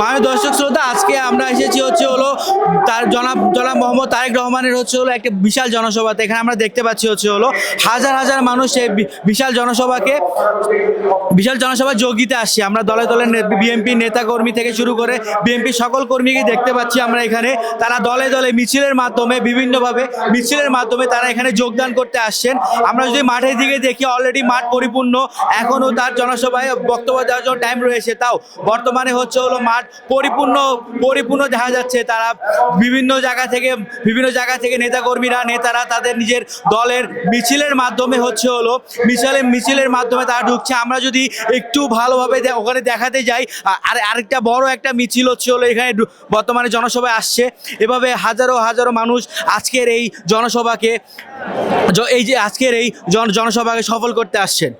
মাননীয় দর্শক শ্রোতা আজকে আমরা এসেছি হচ্ছে হলো তার জনাব জনাব মোহাম্মদ তারেক রহমানের হচ্ছে হলো একটা বিশাল জনসভাতে এখানে আমরা দেখতে পাচ্ছি হচ্ছে হলো হাজার হাজার মানুষ এই বিশাল জনসভাকে, বিশাল জনসভায় যোগ দিতে আসছে। আমরা দলে দলে বিএনপি নেতা কর্মী থেকে শুরু করে বিএনপি সকল কর্মীকে দেখতে পাচ্ছি আমরা এখানে। তারা দলে দলে মিছিলের মাধ্যমে, বিভিন্নভাবে মিছিলের মাধ্যমে তারা এখানে যোগদান করতে আসছেন। আমরা যদি মাঠের দিকে দেখি অলরেডি মাঠ পরিপূর্ণ। এখনও তার জনসভায় বক্তব্য দেওয়ার জন্য টাইম রয়েছে। তাও বর্তমানে হচ্ছে হলো মাঠ পরিপূর্ণ পরিপূর্ণ দেখা যাচ্ছে। তারা বিভিন্ন জায়গা থেকে, বিভিন্ন জায়গা থেকে নেতাকর্মীরা, নেতারা তাদের নিজের দলের মিছিলের মাধ্যমে হচ্ছে হলো মিছিলের মিছিলের মাধ্যমে তারা ঢুকছে। আমরা যদি একটু ভালোভাবে ওখানে দেখাতে যাই আর আরেকটা বড় একটা মিছিল হচ্ছে হলো এখানে বর্তমানে জনসভায় আসছে। এভাবে হাজারো হাজারো মানুষ আজকের এই জনসভাকে এই যে আজকের এই জন জনসভাকে সফল করতে আসছেন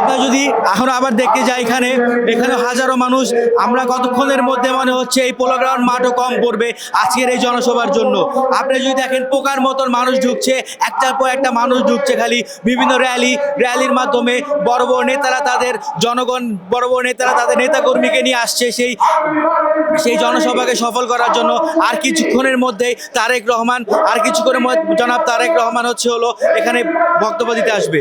আমরা যদি এখন আবার দেখতে যাই এখানে। এখানে হাজারো মানুষ। আমরা কতক্ষণের মধ্যে মনে হচ্ছে এই পোলো গ্রাউন্ড মাঠও কম পড়বে আজকের এই জনসভার জন্য। আপনি যদি দেখেন পোকার মতন মানুষ ঢুকছে, একটার পর একটা মানুষ ঢুকছে খালি। বিভিন্ন র্যালি, র্যালির মাধ্যমে বড় বড় নেতারা তাদের জনগণ, বড় বড় নেতারা তাদের নেতাকর্মীকে নিয়ে আসছে সেই সেই জনসভাকে সফল করার জন্য। আর কিছুক্ষণের মধ্যেই তারেক রহমান, আর কিছুক্ষণের মধ্যে জনাব তারেক রহমান হচ্ছে হলো এখানে বক্তব্য দিতে আসবে।